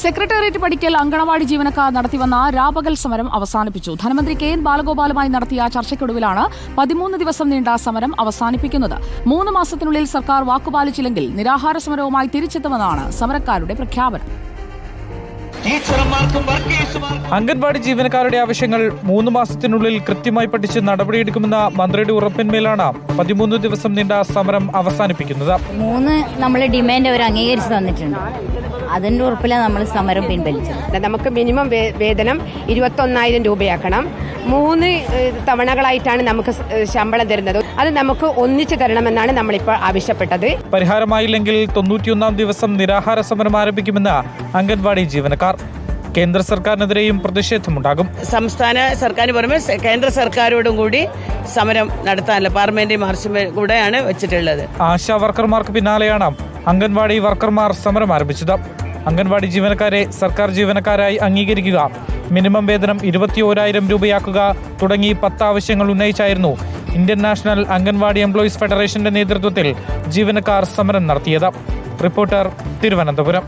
Secretariat പടിക്കൽ അങ്കണവാടി ജീവനക്കാർ നടത്തിവന്ന രാപകൽ സമരം അവസാനിപ്പിച്ചു. ധനമന്ത്രി കെ എൻ ബാലഗോപാലുമായി നടത്തിയ ചർച്ചയ്ക്കൊടുവിലാണ് പതിമൂന്ന് ദിവസം നീണ്ട സമരം അവസാനിപ്പിക്കുന്നത്. മൂന്ന് മാസത്തിനുള്ളിൽ സർക്കാർ വാക്കുപാലിച്ചില്ലെങ്കിൽ നിരാഹാര സമരവുമായി തിരിച്ചെത്തുമെന്നാണ് സമരക്കാരുടെ പ്രഖ്യാപനം. അംഗൻവാടി ജീവനക്കാരുടെ ആവശ്യങ്ങൾ മൂന്ന് മാസത്തിനുള്ളിൽ കൃത്യമായി പഠിച്ച് നടപടിയെടുക്കുമെന്ന മന്ത്രിയുടെ ഉറപ്പിന്മേലാണ് പതിമൂന്ന് ദിവസം നീണ്ട സമരം അവസാനിപ്പിക്കുന്നത്. മൂന്ന് നമ്മൾ ഡിമാൻഡ് അവർ അംഗീകരിച്ച് തന്നിട്ടുണ്ട്. അതിന്റെ ഉറപ്പിലാണ് നമ്മൾ സമരം പിൻവലിച്ചത്. നമുക്ക് മിനിമം വേതനം വേതനം ഇരുപത്തൊന്നായിരം രൂപയാക്കണം. മൂന്ന് തവണകളായിട്ടാണ് നമുക്ക് ശമ്പളം തരുന്നത്. അത് നമുക്ക് ഒന്നിച്ചു തരണമെന്നാണ് നമ്മളിപ്പോൾ ആവശ്യപ്പെട്ടത്. പരിഹാരമായില്ലെങ്കിൽ തൊണ്ണൂറ്റിയൊന്നാം ദിവസം നിരാഹാര സമരം ആരംഭിക്കുമെന്ന് അംഗൻവാടി ജീവനക്കാർ. കേന്ദ്ര സർക്കാരിനെതിരെയും പ്രതിഷേധമുണ്ടാകും. സംസ്ഥാന സർക്കാരിന് പുറമെ കേന്ദ്ര സർക്കാരോടും കൂടി സമരം നടത്താനുള്ള പാർലമെന്ററി മാർച്ചും കൂടെയാണ് വെച്ചിട്ടുള്ളത്. ആശാ വർക്കർമാർക്ക് പിന്നാലെയാണ് അംഗൻവാടി വർക്കർമാർ സമരം ആരംഭിച്ചത്. അംഗൻവാടി ജീവനക്കാരെ സർക്കാർ ജീവനക്കാരായി അംഗീകരിക്കുക. മിനിമം വേതനം ഇരുപത്തി ഓരായിരം രൂപയാക്കുക തുടങ്ങി പത്ത് ആവശ്യങ്ങൾ ഉന്നയിച്ചായിരുന്നു ഇന്ത്യൻ നാഷണൽ അംഗൻവാടി എംപ്ലോയീസ് ഫെഡറേഷന്റെ നേതൃത്വത്തിൽ ജീവനക്കാർ സമരം നടത്തിയത്. റിപ്പോർട്ടർ തിരുവനന്തപുരം.